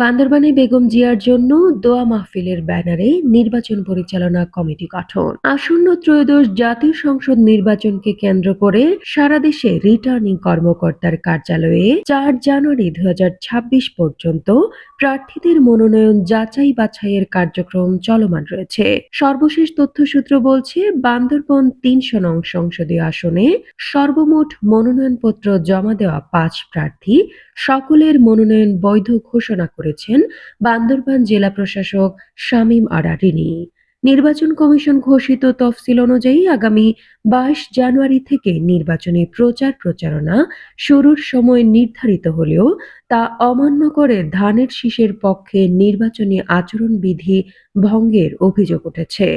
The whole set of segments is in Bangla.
বান্দরবানে বেগম জিয়ার জন্য দোয়া মাহফিলের ব্যানারে নির্বাচন পরিচালনা কমিটি গঠন। আসন্ন ত্রয়োদশ জাতীয় সংসদ নির্বাচনকে কেন্দ্র করে সারা দেশে রিটার্নিং কর্মকর্তার কার্যালয়ে চার জানুয়ারি দুই হাজার ছাব্বিশ পর্যন্ত প্রার্থীদের মনোনয়ন যাচাই বাছাইয়ের কার্যক্রম চলমান রয়েছে। সর্বশেষ তথ্যসূত্র বলছে, বান্দরবন তিনশো নং সংসদীয় আসনে সর্বমোট মনোনয়নপত্র জমা দেওয়া পাঁচ প্রার্থী, সকলের মনোনয়ন বৈধ ঘোষণা করেছেন বান্দরবান জেলা প্রশাসক শামীম আরারিনি। নির্বাচন কমিশন ঘোষিত তফসিল অনুযায়ী আগামী বাইশ জানুয়ারি থেকে নির্বাচনী প্রচার প্রচারণা শুরুর সময় নির্ধারিত হলেও তা অমান্য করে ধানের শীষের পক্ষে নির্বাচনী আচরণবিধি ভঙ্গের অভিযোগ উঠেছে।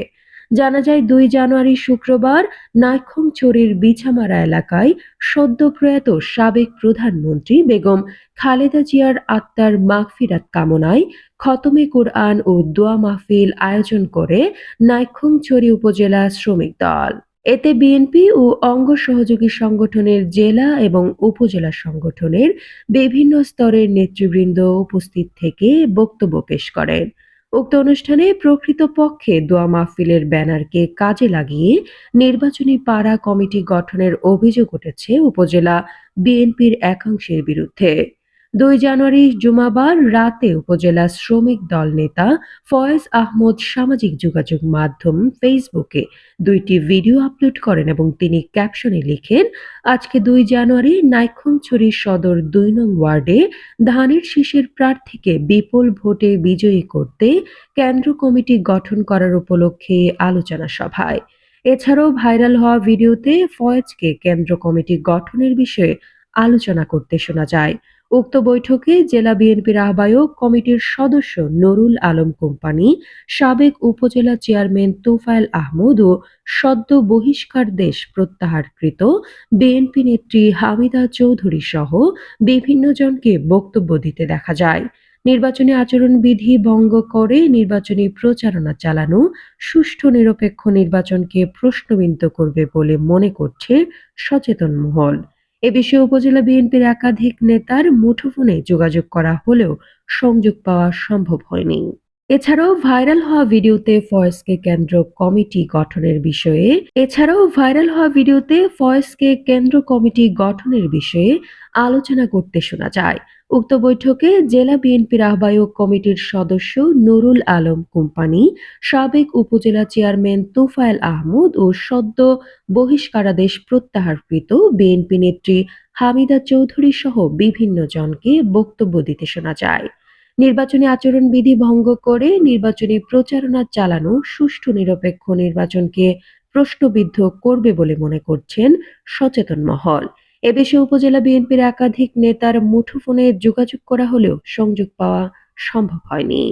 জানা যায়, দুই জানুয়ারি শুক্রবার নাইখংছড়ির বিছামারা এলাকায় সদ্য প্রয়াত সাবেক প্রধানমন্ত্রী বেগম খালেদা জিয়ার আত্মার মাগফিরাত কামনায় খতমে কোরআন ও দোয়া মাহফিল আয়োজন করে নাইখংছড়ি উপজেলা শ্রমিক দল। এতে বিএনপি ও অঙ্গ সহযোগী সংগঠনের জেলা এবং উপজেলা সংগঠনের বিভিন্ন স্তরের নেতৃবৃন্দ উপস্থিত থেকে বক্তব্য পেশ করেন। উক্ত অনুষ্ঠানে প্রকৃত পক্ষে দোয়া মাহফিলের ব্যানারকে কাজে লাগিয়ে নির্বাচনী পাড়া কমিটি গঠনের অভিযোগ উঠেছে উপজেলা বিএনপির একাংশের বিরুদ্ধে। দুই জানুয়ারি জুমাবার রাতে উপজেলা শ্রমিক দল নেতা ফয়েজ আহমদ সামাজিক যোগাযোগ মাধ্যম ফেসবুকে দুইটি ভিডিও আপলোড করেন এবং তিনি ক্যাপশনে লিখেন, আজকে দুই জানুয়ারি নাইখংছড়ি সদর দুই নং ওয়ার্ডে ধানের শীষের প্রার্থীকে বিপুল ভোটে বিজয়ী করতে কেন্দ্র কমিটি গঠন করার উপলক্ষে আলোচনা সভায়। এছাড়াও ভাইরাল হওয়া ভিডিওতে ফয়েজকে কেন্দ্র কমিটি গঠনের বিষয়ে আলোচনা করতে শোনা যায়। উক্ত বৈঠকে জেলা বিএনপির আহ্বায়ক কমিটির সদস্য নুরুল আলম কোম্পানি, সাবেক উপজেলা চেয়ারম্যান তোফায়েল আহমদ ও সদ্য বহিষ্কার দেশ প্রত্যাহারকৃত বিএনপি নেত্রী হামিদা চৌধুরী সহ বিভিন্ন জনকে বক্তব্য দিতে দেখা যায়। নির্বাচনী আচরণবিধি ভঙ্গ করে নির্বাচনী প্রচারণা চালানো, সুষ্ঠু নিরপেক্ষ নির্বাচনকে প্রশ্নবিদ্ধ করবে বলে মনে করছে সচেতন মহল। এ বিষয়ে উপজেলা বিএনপির একাধিক নেতার মুঠোফোনে যোগাযোগ করা হলেও সংযোগ পাওয়া সম্ভব হয়নি। এছাড়াও ভাইরাল হওয়া ভিডিওতে ফয়েজকে কেন্দ্র কমিটি গঠনের বিষয়ে, এছাড়াও ভাইরাল হওয়া ভিডিওতে ফয়েজকে কেন্দ্র কমিটি গঠনের বিষয়ে আলোচনা করতে শোনা যায়। উক্ত বৈঠকে জেলা বিএনপির আহ্বায়ক কমিটির সদস্য নুরুল আলম কোম্পানি, সাবেক উপজেলা চেয়ারম্যান তোফায়েল আহমদ ও সদ্য বহিষ্কারাদেশ প্রত্যাহারকৃত বিএনপি নেত্রী হামিদা চৌধুরী সহ বিভিন্ন জনকে বক্তব্য দিতে শোনা যায়। নির্বাচনী আচরণবিধি ভঙ্গ করে নির্বাচনী প্রচারণা চালানো সুষ্ঠু নিরপেক্ষ নির্বাচনকে প্রশ্নবিদ্ধ করবে বলে মনে করছেন সচেতন মহল। এ বিষয়ে উপজেলা বিএনপির একাধিক নেতার মুঠোফোনে যোগাযোগ করা হলেও সংযোগ পাওয়া সম্ভব হয়নি।